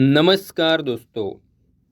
નમસ્કાર દોસ્તો.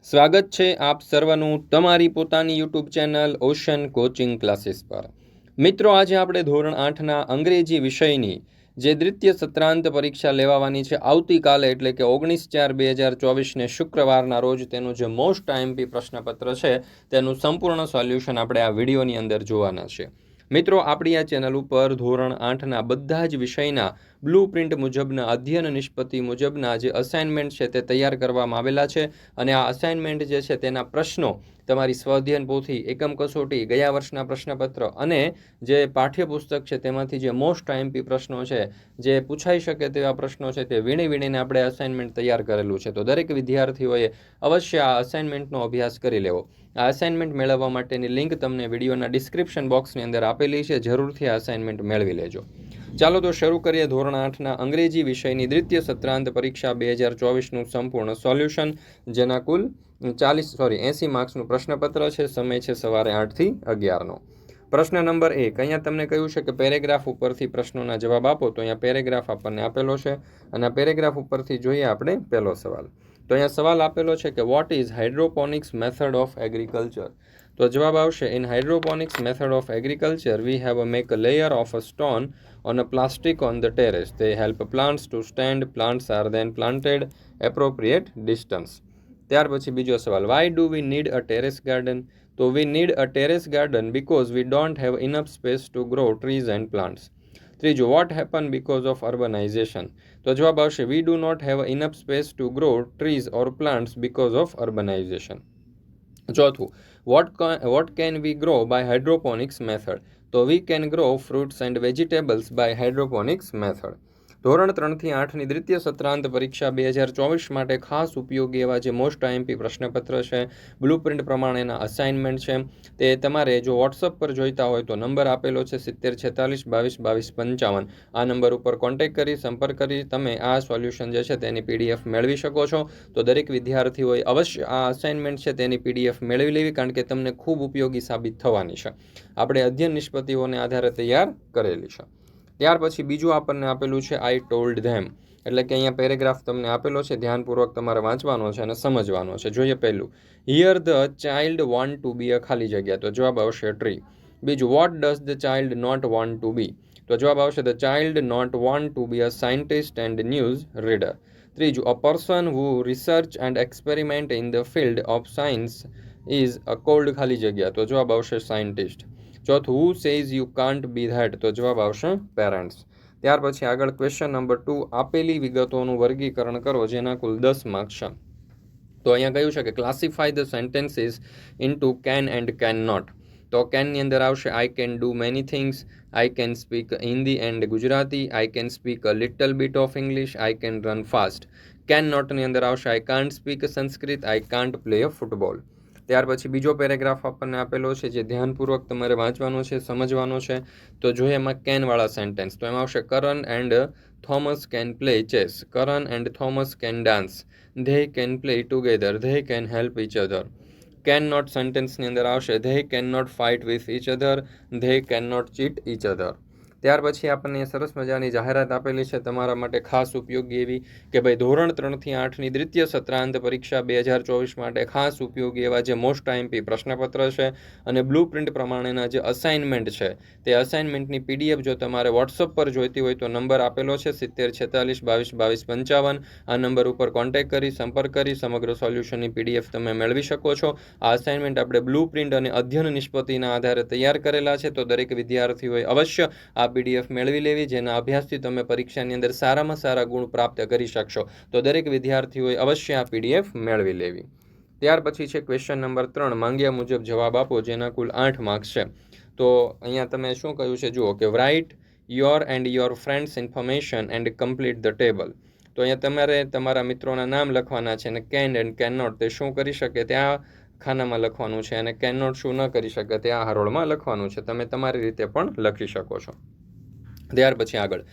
સ્વાગત છે આપ સર્વનું તમારી પોતાની YouTube channel ocean coaching classes પર. મિત્રો, આજે આપણે ધોરણ આઠના અંગ્રેજી વિષયની જે દ્વિતીય સત્રાંત પરીક્ષા લેવાવાની છે, આવતીકાલે એટલે કે ઓગણીસ ચાર બે હજાર ચોવીસને શુક્રવારના રોજ તેનું જે મોસ્ટ ટાઈમપી પ્રશ્નપત્ર છે, તેનું સંપૂર્ણ સોલ્યુશન આપણે આ વિડીયોની અંદર જોવાના છે. મિત્રો, આપણી આ ચેનલ ઉપર ધોરણ આઠના બધા જ વિષયના બ્લુ પ્રિન્ટ મુજબના અધ્યયન નિષ્પત્તિ મુજબના જે અસાઇનમેન્ટ છે તે તૈયાર કરવામાં આવેલા છે અને આ અસાઇનમેન્ટ જે છે તેના પ્રશ્નો તમારી સ્વઅધ્યયન પોથી એકમ કસોટી, ગયા વર્ષના પ્રશ્નપત્ર અને જે પાઠ્યપુસ્તક છે તેમાંથી જે મોસ્ટ આઈએમપી પ્રશ્નો છે, જે પૂછાઈ શકે તેવા પ્રશ્નો છે તે વીણી વીણીને આપણે અસાઇનમેન્ટ તૈયાર કરેલું છે. તો દરેક વિદ્યાર્થીઓએ અવશ્ય આ અસાઇનમેન્ટનો અભ્યાસ કરી લેવો. આ અસાઇનમેન્ટ મેળવવા માટેની લિંક તમને વિડીયોના ડિસ્ક્રિપ્શન બોક્સની અંદર આપેલી છે. જરૂરથી આ અસાઇનમેન્ટ મેળવી લેજો. ચાલો તો શરૂ કરીએ ધોરણ આઠના અંગ્રેજી વિષયની દ્વિતીય સત્રાંત પરીક્ષા બે હજાર ચોવીસનું સંપૂર્ણ સોલ્યુશન, જેના કુલ ચાલીસ સોરી એંસી માર્ક્સનું પ્રશ્નપત્ર છે. સમય છે સવારે આઠથી અગિયારનો. પ્રશ્ન નંબર એક, અહીંયા તમને કહ્યું છે કે પેરેગ્રાફ ઉપરથી પ્રશ્નોના જવાબ આપો, તો અહીંયા પેરેગ્રાફ આપણને આપેલો છે. અને આ પેરેગ્રાફ ઉપરથી જોઈએ આપણે પહેલો સવાલ. તો અહીંયા સવાલ આપેલો છે કે what is hydroponics method of agriculture તો જવાબ આવશે in hydroponics method of agriculture we have a make a layer of a stone on a plastic on the terrace. They help plants to stand. Plants are then planted appropriate distance. ત્યાર પછી બીજો સવાલ why do we need a terrace garden તો we need a terrace garden because we don't have enough space to grow trees and plants ત્રીજું what happen because of urbanization તો જવાબ આવશે we do not have enough space to grow trees or plants because of urbanization ચોથું what what can we grow by hydroponics method તો we can grow fruits and vegetables by hydroponics method ધોરણ ત્રણથી આઠની દ્વિતીય સત્રાંત પરીક્ષા બે હજાર ચોવીસ માટે ખાસ ઉપયોગી એવા જે મોસ્ટ આઈએમપી પ્રશ્નપત્ર છે બ્લુપ્રિન્ટ પ્રમાણેના અસાઇનમેન્ટ છે, તે તમારે જો વોટ્સઅપ પર જોઈતા હોય તો નંબર આપેલો છે સિત્તેર છેતાલીસ બાવીસ બાવીસ પંચાવન. આ નંબર ઉપર કોન્ટેક કરી, સંપર્ક કરી, તમે આ સોલ્યુશન જે છે તેની પીડીએફ મેળવી શકો છો. તો દરેક વિદ્યાર્થીઓએ અવશ્ય આ અસાઇનમેન્ટ છે તેની પીડીએફ મેળવી લેવી કારણ કે તમને ખૂબ ઉપયોગી સાબિત થવાની છે. આપણે અધ્યયન નિષ્પતિઓને આધારે તૈયાર કરેલી છે. ત્યાર પછી બીજું આપણને આપેલું છે આઈ ટોલ્ડ ધેમ એટલે કે અહીંયા પેરેગ્રાફ તમને આપેલો છે, ધ્યાનપૂર્વક તમારે વાંચવાનો છે અને સમજવાનો છે. જોઈએ પહેલું. Here the child want to be a ખાલી જગ્યા. તો જવાબ આવશે ટ્રી બીજું what does the child not want to be તો જવાબ આવશે the child not want to be a scientist and news reader ત્રીજું a person who research and experiment in the field of science is a called ખાલી જગ્યા. તો જવાબ આવશે scientist ચોથું who says you can't be that તો જવાબ આવશે પેરેન્ટ્સ ત્યાર પછી આગળ ક્વેશ્ચન નંબર ટુ આપેલી વિગતોનું વર્ગીકરણ કરો જેના કુલ દસ માર્ક્સ છે. તો અહીંયા કહ્યું છે કે classify the sentences into can and can not તો કેનની અંદર આવશે I can do many things I can speak Hindi and Gujarati I can speak a little bit of English I can run fast can નોટની અંદર આવશે I can't speak Sanskrit I can't play a football ત્યાર પછી બીજો paragraph આપણને આપેલો છે જે ધ્યાનપૂર્વક તમારે વાંચવાનો છે, સમજવાનો છે. તો જોઈએ એમાં કેનવાળા સેન્ટેન્સ તો એમાં આવશે Karan and Thomas can play chess Karan and Thomas can dance they can play together they can help each other can not સેન્ટેન્સની અંદર આવશે they can not fight with each other they can not cheat each other ત્યાર પછી આપણને સરસ મજાની જાહેરાત આપેલી છે તમારા માટે ખાસ ઉપયોગી એવી કે ભાઈ ધોરણ ત્રણથી આઠની દ્વિતીય સત્રાંત પરીક્ષા બે હજાર ચોવીસ માટે ખાસ ઉપયોગી એવા જે મોસ્ટ આઈએમપી પ્રશ્નપત્ર છે અને બ્લુ પ્રિન્ટ પ્રમાણેના જે અસાઇનમેન્ટ છે, તે અસાઇનમેન્ટની પીડીએફ જો તમારે વોટ્સઅપ પર જોઈતી હોય તો નંબર આપેલો છે સિત્તેર, છેતાલીસ, બાવીસ બાવીસ, પંચાવન. આ નંબર ઉપર કોન્ટેક્ટ કરી, સંપર્ક કરી, સમગ્ર સોલ્યુશનની પીડીએફ તમે મેળવી શકો છો. આ અસાઇનમેન્ટ આપણે બ્લુ પ્રિન્ટ અને અધ્યયન નિષ્પત્તિના આધારે તૈયાર કરેલા છે, તો દરેક વિદ્યાર્થીઓએ અવશ્ય આ આ પીડીએફ મેળવી લેવી, જેના અભ્યાસથી તમે પરીક્ષાની અંદર સારામાં સારા ગુણ પ્રાપ્ત કરી શકશો. તો દરેક વિદ્યાર્થીઓએ અવશ્ય આ પીડીએફ મેળવી લેવી. ત્યાર પછી છે ક્વેશ્ચન નંબર ત્રણ, માંગ્યા મુજબ જવાબ આપો, જેના કુલ આઠ માર્ક્સ છે. તો અહીંયા તમે શું કહ્યું છે? જુઓ કે write your and your friends information and complete the table તો અહીંયા તમારે તમારા મિત્રોના નામ લખવાના છે અને કેન એન્ડ કેન નોટ તે શું કરી શકે? ત્યાં ખાનામાં લખવાનું છે અને કેન નોટ શું ન કરી શકે તે આ હરોળમાં લખવાનું છે. તમે તમારી રીતે પણ લખી શકો છો. ત્યાર પછી આગળ.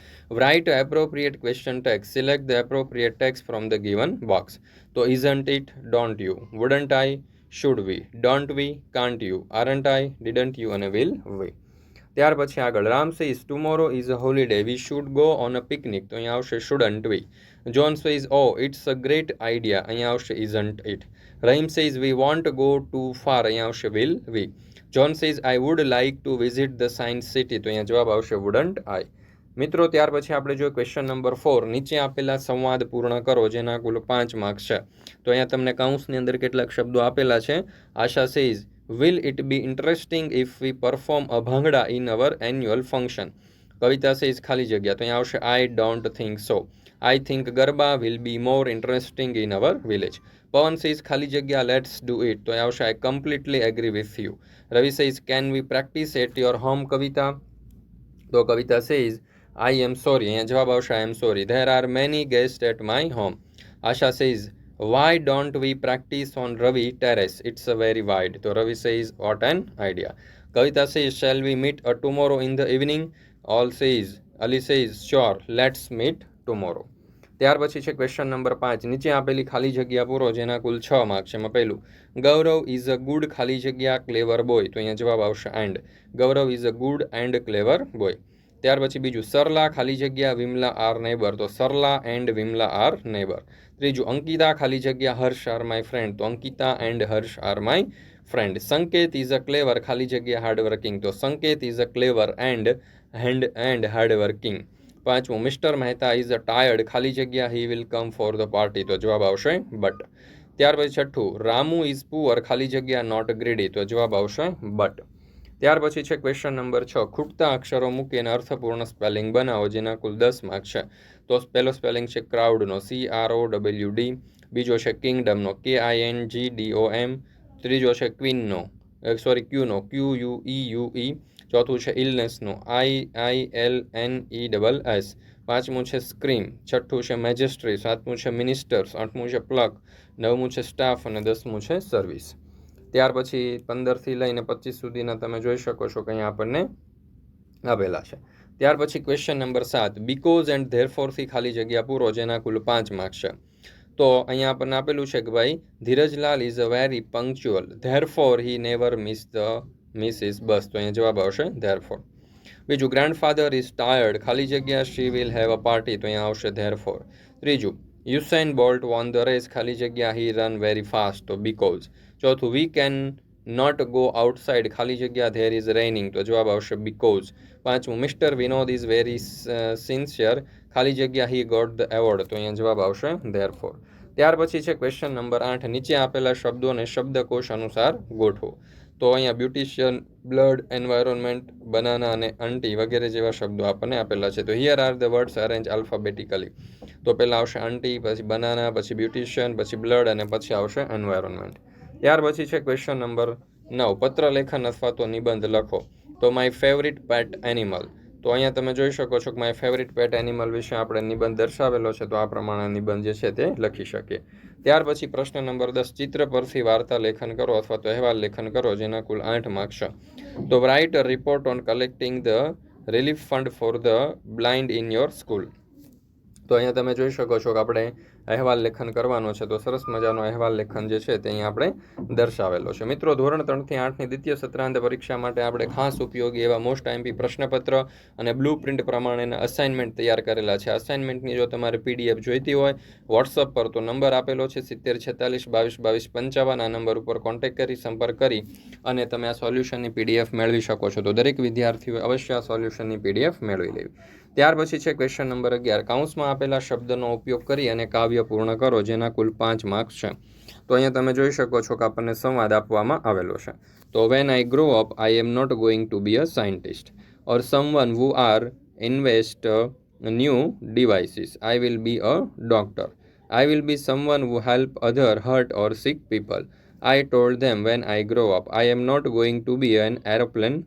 Write appropriate question tags select the appropriate tags from the given box તો isn't it don't you wouldn't I should we don't we can't you aren't I didn't you અને વિલ વી ત્યાર પછી આગળ. Ram says tomorrow is a holiday we should go on a picnic તો અહીંયા આવશે shouldn't we John says oh it's a great idea અહીંયા આવશે isn't it Rahim says we want go to far અહીંયા આવશે will we John says I would like to visit the science city તો અહીંયા જવાબ આવશે વુડન્ટ આઈ મિત્રો, ત્યાર પછી આપણે જો ક્વેશ્ચન નંબર ફોર નીચે આપેલા સંવાદ પૂર્ણ કરો, જેના કુલ પાંચ માર્ક્સ છે. તો અહીંયા તમને કાઉન્સની અંદર કેટલાક શબ્દો આપેલા છે. Asha says will it be interesting if we perform a bhangra in our annual function Kavita says ખાલી જગ્યા. તો અહીંયા આવશે I don't think so I think garba will be more interesting in our village Pavan says ખાલી જગ્યા let's do it તો અહીંયા આવશે I completely agree with you Ravi says can we practice at your home Kavita? તો Kavita says I am sorry અહીંયા જવાબ આવશે I am sorry there are many guest at my home Asha says why don't we practise on Ravi terrace it's a very wide તો Ravi says what an idea Kavita says shall we meet a tomorrow in the evening all says Ali says sure let's meet tomorrow ત્યાર પછી છે question number પાંચ. નીચે આપેલી ખાલી જગ્યા પૂરો, જેના કુલ છ માર્ક છે. એમાં પહેલું, ગૌરવ ઇઝ અ ગુડ ખાલી જગ્યા ક્લેવર બોય તો અહીંયા જવાબ આવશે and Gaurav is a good and clever boy ત્યાર પછી બીજું, સરલા ખાલી જગ્યા, વિમલા આર નેબર તો Sarla and Vimla are neighbour ત્રીજું, અંકિતા ખાલી જગ્યા, હર્ષ આર માય ફ્રેન્ડ તો Ankita and Harsh are my friend Sanket is a clever ખાલી જગ્યા હાર્ડવર્કિંગ તો Sanket is a clever and hand and hard working પાંચમું mister Mehta is a tired ખાલી જગ્યા he will come for the party તો જવાબ આવશે but ત્યાર પછી છઠ્ઠું રામુ ઇઝ પુઅર ખાલી જગ્યા નોટ ગ્રીડી તો જવાબ આવશે બટ ત્યાર પછી છે ક્વેશ્ચન નંબર છ, ખૂટતા અક્ષરો મૂકીને અર્થપૂર્ણ સ્પેલિંગ બનાવો, જેના કુલ દસ માર્ક છે. તો પહેલો સ્પેલિંગ છે ક્રાઉડનો C R O W D બીજો છે કિંગડમનો K I N G D O M ત્રીજો છે ક્વીનનો sorry ક્યુનો Q U E U E ચોથું છે ઇલનેસનું I I L N E double S પાંચમું છે સ્ક્રીમ છઠ્ઠું છે મેજેસ્ટ્રી સાતમું છે મિનિસ્ટર્સ આઠમું છે પ્લગ નવમું છે સ્ટાફ અને દસમું છે સર્વિસ ત્યાર પછી પંદરથી લઈને પચીસ સુધીના તમે જોઈ શકો છો કે અહીંયા આપણને આપેલા છે. ત્યાર પછી ક્વેશ્ચન નંબર સાત બિકોઝ એન્ડ ધેરફોરથી ખાલી જગ્યા પૂરો, જેના કુલ પાંચ માર્ક્સ છે. તો અહીંયા આપણને આપેલું છે કે ભાઈ, Dhirajlal is a very punctual therefore he never miss the miss is bus તો અહીંયા જવાબ આવશે ધેરફોર બીજું ગ્રાન્ડફાધર ઇઝ ટાયર્ડ ખાલી જગ્યા she will have a party તો અહીંયા આવશે ધેરફોર ત્રીજું Usain Bolt won the race ખાલી જગ્યા હી રન વેરી ફાસ્ટ તો બીકોઝ ચોથું we can not go outside ખાલી જગ્યા ધેર ઇઝ રેનિંગ તો જવાબ આવશે બીકોઝ પાંચમું mister Vinod is very sincere ખાલી જગ્યા હી ગોટ ધ એવોર્ડ. તો અહીંયા જવાબ આવશે ધેર ફોર ત્યાર પછી છે ક્વેશ્ચન નંબર આઠ. નીચે આપેલા શબ્દોને શબ્દકોશ અનુસાર ગોઠવો. તો અહીંયા બ્યુટિશિયન, બ્લડ એન્વાયરમેન્ટ બનાના અને અંટી વગેરે જેવા શબ્દો આપણને આપેલા છે. તો here are the words arrange alphabetically તો પહેલાં આવશે અંટી પછી બનાના, પછી બ્યુટિશિયન, પછી બ્લડ અને પછી આવશે એન્વાયરમેન્ટ ત્યાર પછી છે ક્વેશ્ચન નંબર નવ. પત્ર લેખન અથવા તો નિબંધ લખો. તો માય ફેવરિટ પેટ એનિમલ તો અહીંયા તમે જોઈ શકો છો કે માય ફેવરિટ પેટ એનિમલ વિશે આપણે નિબંધ દર્શાવેલો છે, તો આ પ્રમાણે નિબંધ જે છે તે લખી શકીએ. ત્યાર પછી પ્રશ્ન નંબર દસ, ચિત્ર પરથી વાર્તા લેખન કરો અથવા તો અહેવાલ લેખન કરો, જેના કુલ આઠ માર્ક્સ તો write a report on collecting the relief fund for the blind in your school તો અહીંયા તમે જોઈ શકો છો કે આપણે અહેવાલ લેખન કરવાનો છે. તો સરસ મજાનો અહેવાલ લેખન જે છે તે અહીંયા આપણે દર્શાવેલો છે. મિત્રો, ધોરણ ત્રણથી આઠની દ્વિતીય સત્રાંત પરીક્ષા માટે આપણે ખાસ ઉપયોગી એવા મોસ્ટ આઈમ્પી પ્રશ્નપત્ર અને બ્લુ પ્રિન્ટ પ્રમાણેના અસાઇનમેન્ટ તૈયાર કરેલા છે. અસાઇનમેન્ટની જો તમારે પીડીએફ જોઈતી હોય વોટ્સઅપ પર તો નંબર આપેલો છે સિત્તેર, છેતાલીસ, બાવીસ બાવીસ, પંચાવન. આ નંબર ઉપર કોન્ટેક્ટ કરી, સંપર્ક કરી અને તમે આ સોલ્યુશનની પીડીએફ મેળવી શકો છો. તો દરેક વિદ્યાર્થીઓએ અવશ્ય આ સોલ્યુશનની પીડીએફ મેળવી લેવી. ત્યાર પછી છે ક્વેશ્ચન નંબર અગિયાર. કાઉન્સમાં આપેલા શબ્દનો ઉપયોગ કરી અને કાવ્ય પૂર્ણ કરો જેના કુલ પાંચ માર્ક્સ છે. તો અહીંયા તમે જોઈ શકો છો કે આપણને સંવાદ આપવામાં આવેલો છે. તો when I grow up I am not going to be a scientist or someone who are invest new devices I will be a doctor I will be someone who help other hurt or sick people I told them when I grow up I am not going to be an uh,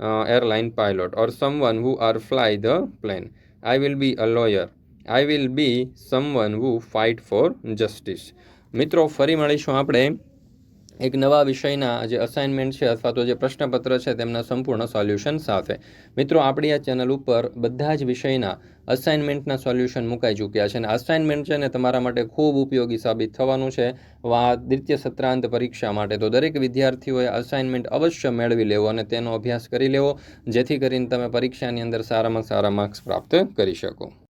airline pilot or someone who are fly the plane. I will be a lawyer. I will be someone who fight for justice. મિત્રો ફરી મળીશું આપણે એક નવા વિષયના જે assignment છે અથવા તો જે પ્રશ્નપત્ર છે તેમના સંપૂર્ણ સોલ્યુશન સાથે મિત્રો આપણી આ ચેનલ ઉપર બધા જ વિષયના અસાઇનમેન્ટના સોલ્યુશન મુકાઈ ચૂક્યા છે અને અસાઇનમેન્ટ છે ને તમારા માટે ખૂબ ઉપયોગી સાબિત થવાનું છે. દ્વિતીય સત્રાંત પરીક્ષા માટે. તો દરેક વિદ્યાર્થીઓએ અસાઇનમેન્ટ અવશ્ય મેળવી લેવો અને તેનો અભ્યાસ કરી લેવો, જેથી કરીને તમે પરીક્ષાની અંદર સારામાં સારા માર્ક્સ પ્રાપ્ત કરી શકો.